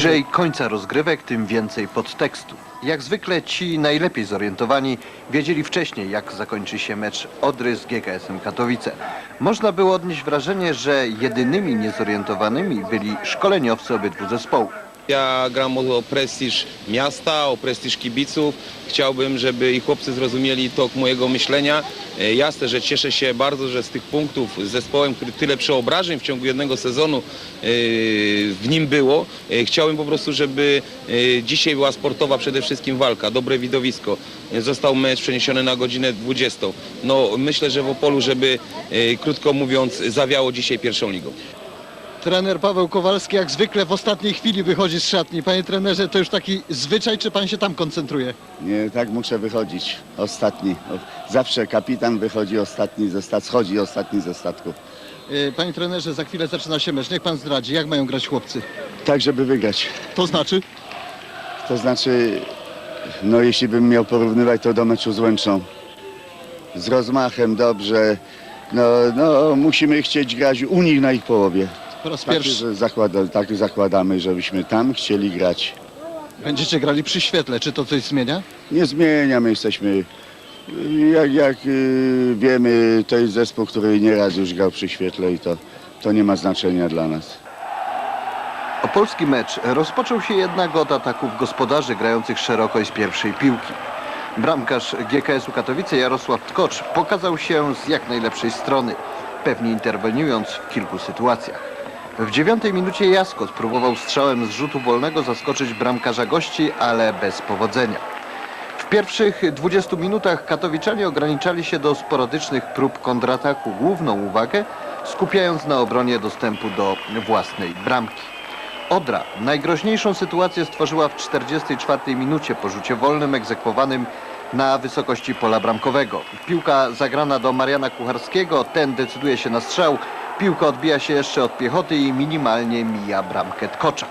Bliżej końca rozgrywek, tym więcej podtekstu. Jak zwykle ci najlepiej zorientowani wiedzieli wcześniej, jak zakończy się mecz Odry z GKS-em Katowice. Można było odnieść wrażenie, że jedynymi niezorientowanymi byli szkoleniowcy obydwu zespołów. Ja gram o prestiż miasta, o prestiż kibiców. Chciałbym, żeby i chłopcy zrozumieli tok mojego myślenia. E, Jasne, że cieszę się bardzo, że z tych punktów z zespołem, który tyle przeobrażeń w ciągu jednego sezonu e, w nim było, e, chciałem po prostu, żeby dzisiaj była sportowa przede wszystkim walka, dobre widowisko. Został mecz przeniesiony na godzinę 20. No myślę, że w Opolu, żeby krótko mówiąc zawiało dzisiaj pierwszą ligą. Trener Paweł Kowalski jak zwykle w ostatniej chwili wychodzi z szatni. Panie trenerze, to już taki zwyczaj, czy pan się tam koncentruje? Nie, tak muszę wychodzić. Ostatni. Zawsze kapitan wychodzi ostatni ze statku, schodzi ostatni ze statku. Yy, Panie trenerze, za chwilę zaczyna się mecz. Niech pan zdradzi, jak mają grać chłopcy. Tak, żeby wygrać. To znaczy? To znaczy, no jeśli bym miał porównywać to do meczu z Łęczą. Z rozmachem, dobrze. No, no musimy chcieć grać u nich na ich połowie. Po raz Tak, pierwszy że zakłada, tak zakładamy, żebyśmy tam chcieli grać. będziecie grali przy świetle. Czy to coś zmienia? Nie zmienia, my jesteśmy, jak, jak y, wiemy, to jest zespół, który nieraz już grał przy świetle i to, to nie ma znaczenia dla nas. Opolski mecz rozpoczął się jednak od ataków gospodarzy grających szeroko i z pierwszej piłki. Bramkarz GKS-u Katowice Jarosław Tkocz pokazał się z jak najlepszej strony, pewnie interweniując w kilku sytuacjach. W dziewiątej minucie Jasko spróbował strzałem z rzutu wolnego zaskoczyć bramkarza gości, ale bez powodzenia. W pierwszych 20 minutach katowiczanie ograniczali się do sporadycznych prób kontrataku. Główną uwagę skupiając na obronie dostępu do własnej bramki. Odra najgroźniejszą sytuację stworzyła w 44 minucie po rzucie wolnym egzekwowanym na wysokości pola bramkowego. Piłka zagrana do Mariana Kucharskiego, ten decyduje się na strzał. Piłka odbija się jeszcze od piechoty i minimalnie mija bramkę Tkocza.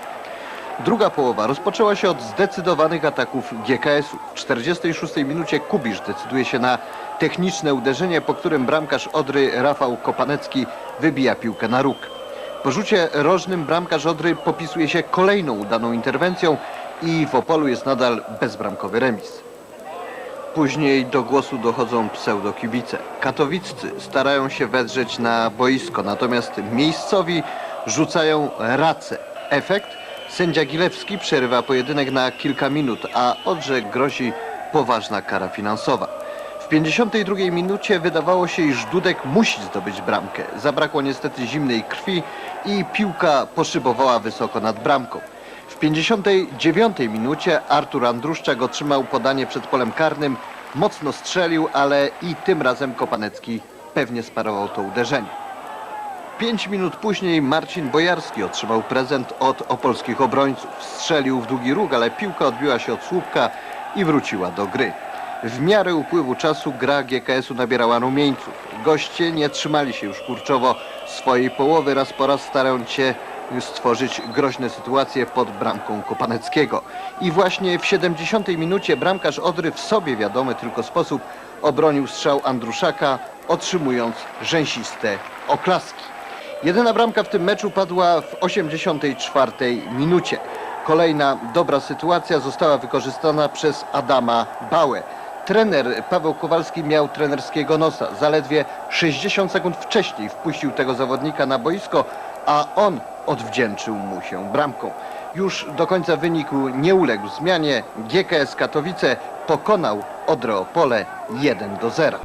Druga połowa rozpoczęła się od zdecydowanych ataków GKS-u. W 46 minucie Kubisz decyduje się na techniczne uderzenie, po którym bramkarz Odry Rafał Kopanecki wybija piłkę na róg. Po rzucie rożnym bramkarz Odry popisuje się kolejną udaną interwencją i w Opolu jest nadal bezbramkowy remis. Później do głosu dochodzą pseudokibice. Katowiccy starają się wedrzeć na boisko, natomiast miejscowi rzucają race. Efekt? Sędzia Gilewski przerywa pojedynek na kilka minut, a Odrze grozi poważna kara finansowa. W 52 minucie wydawało się, iż Dudek musi zdobyć bramkę. Zabrakło niestety zimnej krwi i piłka poszybowała wysoko nad bramką. W 59 minucie Artur Andruszczak otrzymał podanie przed polem karnym, mocno strzelił, ale i tym razem Kopanecki pewnie sparował to uderzenie. Pięć minut później Marcin Bojarski otrzymał prezent od opolskich obrońców. Strzelił w długi róg, ale piłka odbiła się od słupka i wróciła do gry. W miarę upływu czasu gra GKS-u nabierała rumieńców. Goście nie trzymali się już kurczowo swojej połowy, raz po raz starając się stworzyć groźne sytuacje pod bramką Kopaneckiego. I właśnie w 70 minucie bramkarz Odry w sobie wiadomy tylko sposób obronił strzał Andruszaka, otrzymując rzęsiste oklaski. Jedyna bramka w tym meczu padła w 84 minucie. Kolejna dobra sytuacja została wykorzystana przez Adama Bałę. Trener Paweł Kowalski miał trenerskiego nosa. Zaledwie 60 sekund wcześniej wpuścił tego zawodnika na boisko, a on odwdzięczył mu się bramką. Już do końca wyniku nie uległ zmianie. GKS Katowice pokonał Odrę Opole 1 do 0.